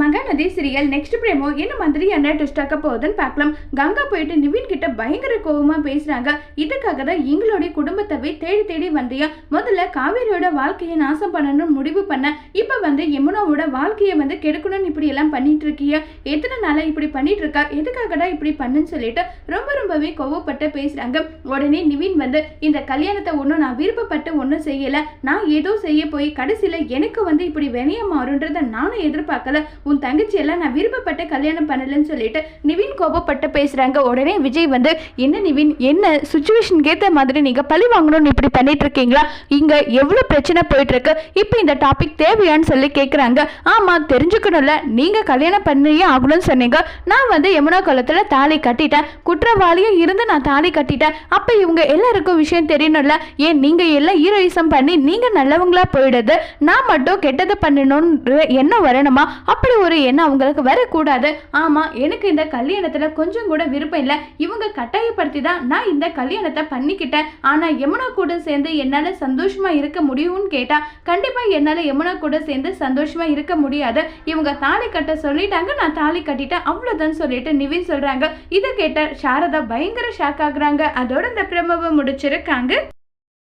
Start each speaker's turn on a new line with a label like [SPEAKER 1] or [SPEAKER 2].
[SPEAKER 1] Mahanadi serial next பிரேமோ என்ன மாதிரியான test ஆக்க போகுதுன்னு பார்க்கலாம். கங்கா போயிட்டு நிவின் கிட்ட பயங்கர கோபமா பேசுறாங்க. இதுக்காக தான் எங்களுடைய குடும்பத்தவை தேடி தேடி வந்தியா. முதல்ல காவேரியோட வாழ்க்கையை நாசம் பண்ணணும்னு முடிவு பண்ண. இப்ப வந்து யமுனாவோட வாழ்க்கையை வந்து கெடுக்கணும்னு இப்படி எல்லாம் பண்ணிட்டு இருக்கியா? எத்தனை நாளா இப்படி பண்ணிட்டு இருக்கா? எதுக்காகடா இப்படி பண்ணுன்னு சொல்லிட்டு ரொம்ப ரொம்பவே கோவப்பட்டு பேசுறாங்க. உடனே நிவின் வந்து இந்த கல்யாணத்தை ஒன்றும் நான் விருப்பப்பட்டு ஒன்றும் செய்யல. நான் ஏதோ செய்ய போய் கடைசியில் எனக்கு வந்து இப்படி வினைய மாறுன்றதை நானும் எதிர்பார்க்கல. உன் தங்கச்சி எல்லாம் நான் விருப்பப்பட்ட கல்யாணம் பண்ணலன்னு சொல்லிட்டு நிவின் கோபப்பட்டு பேசுறாங்க. உடனே விஜய் வந்து என்ன நிவின் என்ன சுச்சுவேஷனுக்கு ஏற்ற மாதிரி நீங்க பழி வாங்கணும்னு இப்படி பண்ணிட்டு இருக்கீங்களா இங்க எவ்வளவு பிரச்சனை போயிட்டு இருக்கு இப்போ இந்த டாபிக் தேவையான்னு சொல்லி கேட்குறாங்க ஆமா தெரிஞ்சுக்கணும்ல. நீங்க கல்யாணம் பண்ணியே ஆகணும்னு சொன்னீங்க. நான் வந்து யமுனா குளத்துல தாலி கட்டிட்டேன். குற்றவாளியாக இருந்து நான் தாலி கட்டிட்டேன். அப்ப இவங்க எல்லாருக்கும் விஷயம் தெரியணும்ல. ஏன் நீங்க எல்லாம் ஹீரோயிசம் பண்ணி நீங்க நல்லவங்களா போயிடுது? நான் மட்டும் கெட்டது பண்ணணும்ன்ற எண்ணம் வரணுமா? அப்படி ஒரு எண்ணம் அவங்களுக்கு வரக்கூடாது. ஆமா எனக்கு இந்த கல்யாணத்துல கொஞ்சம் கூட விருப்பம் இல்லை. இவங்க கட்டாயப்படுத்தி தான் நான் இந்த கல்யாணத்தை பண்ணிக்கிட்டேன். ஆனா யமுனா கூட சேர்ந்து என்னால சந்தோஷமா இருக்க முடியும்னு கேட்டா கண்டிப்பா என்னால யமுனா கூட சேர்ந்து சந்தோஷமா இருக்க முடியாது. இவங்க தாலி கட்ட சொல்லிட்டாங்க நான் தாலி கட்டிட்டேன். அவ்வளவுதான் சொல்லிட்டு நிவின் சொல்றாங்க. இதை கேட்ட சாரதா பயங்கர ஷாக் ஆகுறாங்க. அதோட இந்த பிரமவை முடிச்சிருக்காங்க.